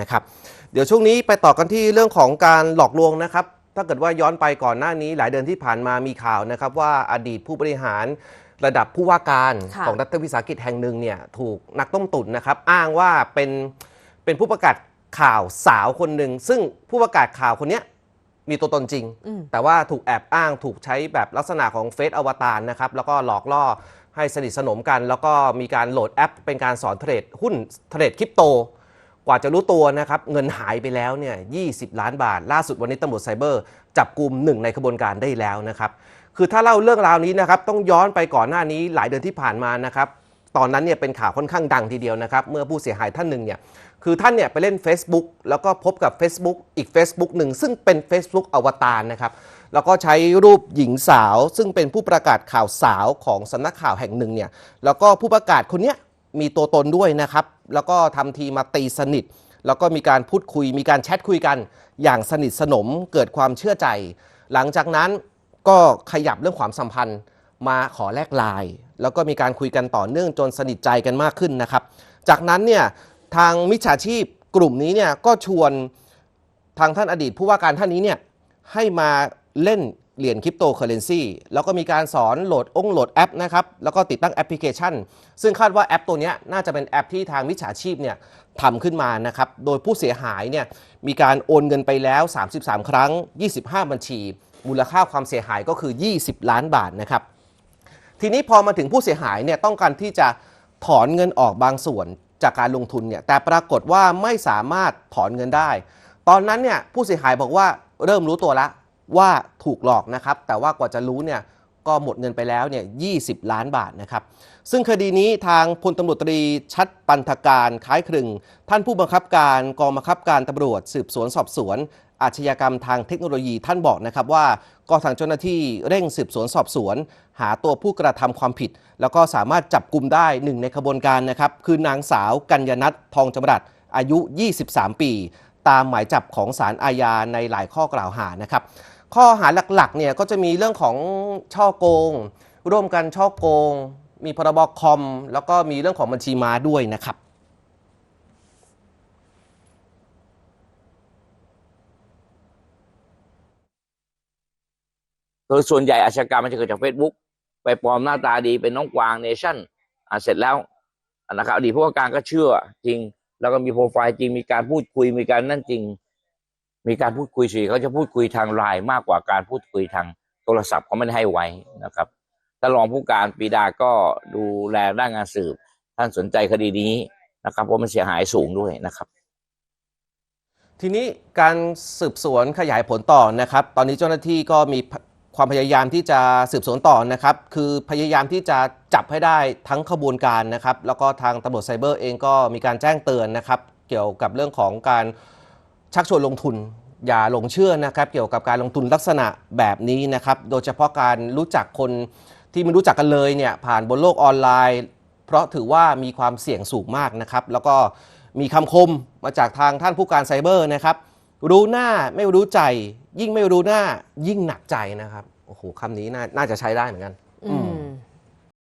นะครับเดี๋ยวช่วงนี้ไปต่อกันที่เรื่องของการหลอกลวงนะครับ ถ้าเกิดว่าย้อนไปก่อนหน้านี้หลายเดือนที่ผ่านมามีข่าวนะครับ ว่าอดีตผู้บริหารระดับผู้ว่าการค่ะของรัฐวิสาหกิจแห่งหนึ่งเนี่ยถูกนักต้มตุ๋นนะครับ อ้างว่าเป็นเป็นผู้ประกาศข่าวสาวคนหนึ่งซึ่งผู้ประกาศข่าวคนเนี้ยมีตัวตนจริงอืมแต่ว่าถูกแอบอ้างถูกใช้แบบลักษณะของเฟซอวตารนะครับแล้วก็หลอกล่อให้สนิทสนมกัน แล้วก็มีการโหลดแอป เป็นการสอนเทรดหุ้นเทรดคริปโต กว่าจะรู้ตัวนะครับเงินหายไปแล้วเนี่ย20 ล้านบาท ล่าสุดวันนี้ตำรวจไซเบอร์ จับกลุ่มหนึ่งในขบวนการได้แล้วนะครับคือถ้าเล่าเรื่องราวนี้นะครับต้องย้อนไปก่อนหน้านี้หลายเดือนที่ผ่านมานะครับตอนนั้นเนี่ยเป็นข่าวค่อนข้างดังทีเดียวนะครับเมื่อผู้เสียหายท่านหนึ่งเนี่ยคือท่านเนี่ยไปเล่น Facebook แล้วก็พบกับ Facebook อีก Facebook หนึ่งซึ่งเป็น Facebook อวตารนะครับแล้วก็ใช้รูปหญิงสาว ซึ่งเป็นผู้ประกาศข่าวสาวของสำนักข่าวแห่งหนึ่งเนี่ยแล้วก็ผู้ประกาศคนเนี้ย มีตัวตนด้วยนะครับ แล้วก็ทำทีมาตีสนิท แล้วก็มีการพูดคุย มีการแชทคุยกัน อย่างสนิทสนมเกิดความเชื่อใจ หลังจากนั้นก็ขยับเรื่องความสัมพันธ์มาขอแลกไลน์แล้วก็มีการคุยกันต่อเนื่องจนสนิทใจกันมากขึ้นนะครับ จากนั้นเนี่ยทางมิจฉาชีพกลุ่มนี้เนี่ยก็ชวนทางท่านอดีตผู้ว่าการท่านนี้เนี่ยให้มาเล่น เหรียญคริปโตเคอเรนซีแล้วก็มีการสอนโหลดองโหลดแอปนะครับ แล้วก็ติดตั้งแอปพลิเคชัน ซึ่งคาดว่าแอปตัวนี้น่าจะเป็นแอปที่ทางมิจฉาชีพเนี่ยทำขึ้นมานะครับ โดยผู้เสียหายเนี่ยมีการโอนเงินไปแล้ว 33 ครั้ง 25 บัญชี มูลค่าความเสียหายก็คือ 20 ล้านบาทนะครับ ทีนี้พอมาถึงผู้เสียหายเนี่ยต้องการที่จะถอนเงินออกบางส่วนจากการลงทุนเนี่ยแต่ปรากฏว่าไม่สามารถถอนเงินได้ ตอนนั้นเนี่ยผู้เสียหายบอกว่าเริ่มรู้ตัวแล้ว ว่าถูกหลอกนะครับ แต่ว่ากว่าจะรู้เนี่ยก็หมดเงินไปแล้วเนี่ย 20 ล้านบาทนะครับ ซึ่งคดีนี้ทางพลตำรวจตรีชัดปันธการคล้ายคลึง ท่านผู้บังคับการกองบังคับการตำรวจสืบสวนสอบสวน อาชญากรรมทางเทคโนโลยีท่านบอกนะครับว่าก็ทางเจ้าหน้าที่เร่งสืบสวนสอบสวน หาตัวผู้กระทำความผิด แล้วก็สามารถจับกลุ่มได้หนึ่งในขบวนการนะครับคือนางสาวกัญญนัททองจำรัดอายุ 23 ปี ตามหมายจับของศาลอาญาในหลายข้อกล่าวหานะครับ ข้อหาหลักๆเนี่ยก็จะมีเรื่องของช่อโกง ร่วมกันช่อโกง มีพรบคอม แล้วก็มีเรื่องของบัญชีม้าด้วยนะครับโดยส่วนใหญ่อาชญากรรมมันจะเกิดจาก Facebook ไปปลอมหน้าตาดีเป็นน้องกวางเนชั่นอ่าเสร็จแล้วนะครับอดีตผู้ว่าการก็เชื่อจริง แล้วก็มีโปรไฟล์จริงมีการพูดคุยมีการนั่นจริง มีการพูดคุยสิเขาจะพูดคุยทางไลน์มากกว่าการพูดคุยทางโทรศัพท์เขาไม่ได้ให้ไว้นะครับท่านรองผู้การปีดาก็ดูแลด้านงานสืบ ท่านสนใจคดีนี้นะครับเพราะมันเสียหายสูงด้วยนะครับ ทีนี้การสืบสวนขยายผลต่อนะครับ ตอนนี้เจ้าหน้าที่ก็มีความพยายามที่จะสืบสวนต่อนะครับ คือพยายามที่จะจับให้ได้ทั้งขบวนการนะครับ แล้วก็ทางตำรวจไซเบอร์เองก็มีการแจ้งเตือนนะครับ เกี่ยวกับเรื่องของการ ชักชวนลงทุนอย่าหลงเชื่อนะครับเกี่ยวกับการลงทุนลักษณะแบบนี้นะครับ โดยเฉพาะการรู้จักคนที่ไม่รู้จักกันเลยเนี่ยผ่านบนโลกออนไลน์ เพราะถือว่ามีความเสี่ยงสูงมากนะครับ แล้วก็มีคำคมมาจากทางท่านผู้การไซเบอร์นะครับ รู้หน้าไม่รู้ใจ ยิ่งไม่รู้หน้ายิ่งหนักใจนะครับโอ้โหคำนี้น่าน่าจะใช้ได้เหมือนกัน อืม